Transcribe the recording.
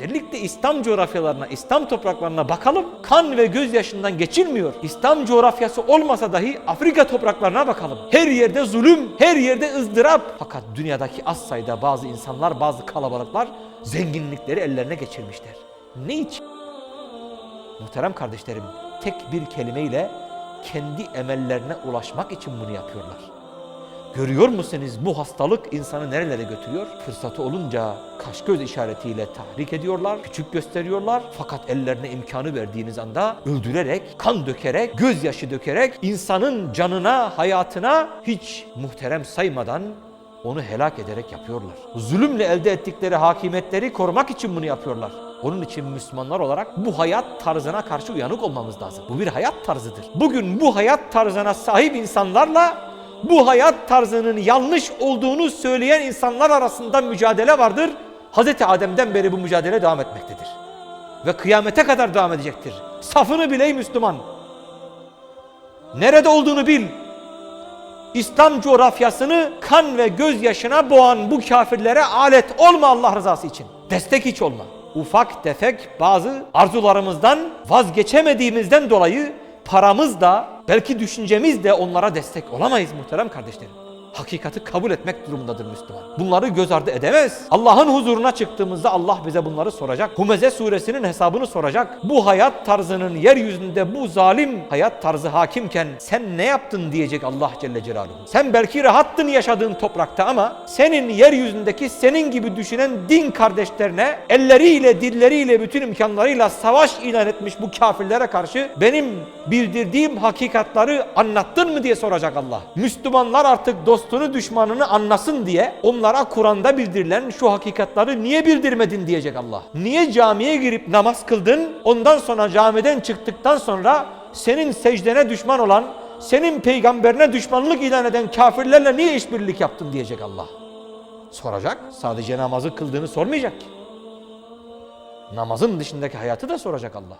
Özellikle İslam coğrafyalarına, İslam topraklarına bakalım. Kan ve gözyaşından geçilmiyor. İslam coğrafyası olmasa dahi Afrika topraklarına bakalım. Her yerde zulüm, her yerde ızdırap. Fakat dünyadaki az sayıda bazı insanlar, bazı kalabalıklar zenginlikleri ellerine geçirmişler. Ne için? Muhterem kardeşlerim, tek bir kelimeyle kendi emellerine ulaşmak için bunu yapıyorlar. Görüyor musunuz bu hastalık insanı nerelere götürüyor? Fırsatı olunca kaş göz işaretiyle tahrik ediyorlar, küçük gösteriyorlar. Fakat ellerine imkanı verdiğiniz anda öldürerek, kan dökerek, gözyaşı dökerek insanın canına, hayatına hiç muhterem saymadan onu helak ederek yapıyorlar. Zulümle elde ettikleri hakimiyetleri korumak için bunu yapıyorlar. Onun için Müslümanlar olarak bu hayat tarzına karşı uyanık olmamız lazım. Bu bir hayat tarzıdır. Bugün bu hayat tarzına sahip insanlarla bu hayat tarzının yanlış olduğunu söyleyen insanlar arasında mücadele vardır. Hz. Adem'den beri bu mücadele devam etmektedir. Ve kıyamete kadar devam edecektir. Safını biley Müslüman. Nerede olduğunu bil. İslam coğrafyasını kan ve gözyaşına boğan bu kafirlere alet olma Allah rızası için. Destek hiç olma. Ufak tefek bazı arzularımızdan vazgeçemediğimizden dolayı paramız da belki düşüncemiz de onlara destek olamayız muhterem kardeşlerim. Hakikati kabul etmek durumundadır Müslüman. Bunları göz ardı edemez. Allah'ın huzuruna çıktığımızda Allah bize bunları soracak. Humeze suresinin hesabını soracak. Bu hayat tarzının yeryüzünde bu zalim hayat tarzı hakimken sen ne yaptın diyecek Allah Celle Celaluhu. Sen belki rahattın yaşadığın toprakta ama senin yeryüzündeki senin gibi düşünen din kardeşlerine elleriyle dilleriyle bütün imkanlarıyla savaş ilan etmiş bu kafirlere karşı benim bildirdiğim hakikatları anlattın mı diye soracak Allah. Müslümanlar artık dostunu düşmanını anlasın diye onlara Kur'an'da bildirilen şu hakikatları niye bildirmedin diyecek Allah. Niye camiye girip namaz kıldın ondan sonra camiden çıktıktan sonra senin secdene düşman olan senin peygamberine düşmanlık ilan eden kafirlerle niye işbirlik yaptın diyecek Allah. Soracak. Sadece namazı kıldığını sormayacak ki. Namazın dışındaki hayatı da soracak Allah.